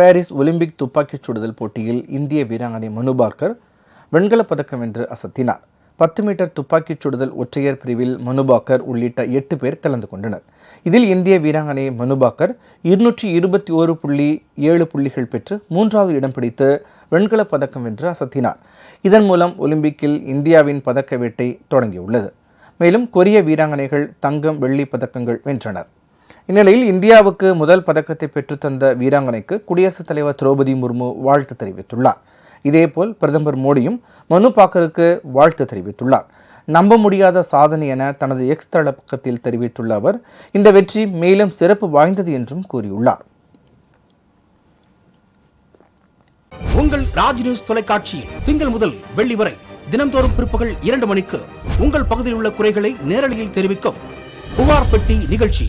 Paris Olympic துப்பாக்கிச் சுடுதல் போட்டியில் இந்திய வீராங்கனை மனுபாக்கர் வெண்கலப் பதக்கம் வென்று அசத்தினார். பத்து மீட்டர் துப்பாக்கிச் சுடுதல் ஒற்றையர் பிரிவில் மனுபாக்கர் உள்ளிட்ட எட்டு பேர் கலந்து கொண்டனர். இதில் இந்திய வீராங்கனை மனுபாக்கர் இருநூற்றி இருபத்தி ஓரு புள்ளி ஏழு புள்ளிகள் பெற்று மூன்றாவது இடம் பிடித்து வெண்கலப் பதக்கம் வென்று அசத்தினார். இதன் மூலம் ஒலிம்பிக்கில் இந்தியாவின் பதக்க வேட்டை தொடங்கியுள்ளது. மேலும் கொரிய வீராங்கனைகள் தங்கம் வெள்ளி பதக்கங்கள் வென்றனர். இந்நிலையில் இந்தியாவுக்கு முதல் பதக்கத்தை பெற்றுத்தந்த வீராங்கனைக்கு குடியரசுத் தலைவர் திரௌபதி முர்மு வாழ்த்து தெரிவித்துள்ளார். இதேபோல் பிரதமர் மோடியும் மனு பாக்கருக்கு வாழ்த்து தெரிவித்துள்ளார். நம்ப முடியாத சாதனை என தனது எக்ஸ் தள பக்கத்தில் தெரிவித்துள்ள அவர் இந்த வெற்றி மேலும் சிறப்பு வாய்ந்தது என்றும் கூறியுள்ளார். உங்கள் ராஜ் நியூஸ் தொலைக்காட்சியில் திங்கள் முதல் வெள்ளி வரை தினந்தோறும் பிற்பகல் இரண்டு மணிக்கு உங்கள் பகுதியில் உள்ள குறைகளை நேரலையில் தெரிவிக்கும் புகார் பெட்டி நிகழ்ச்சி.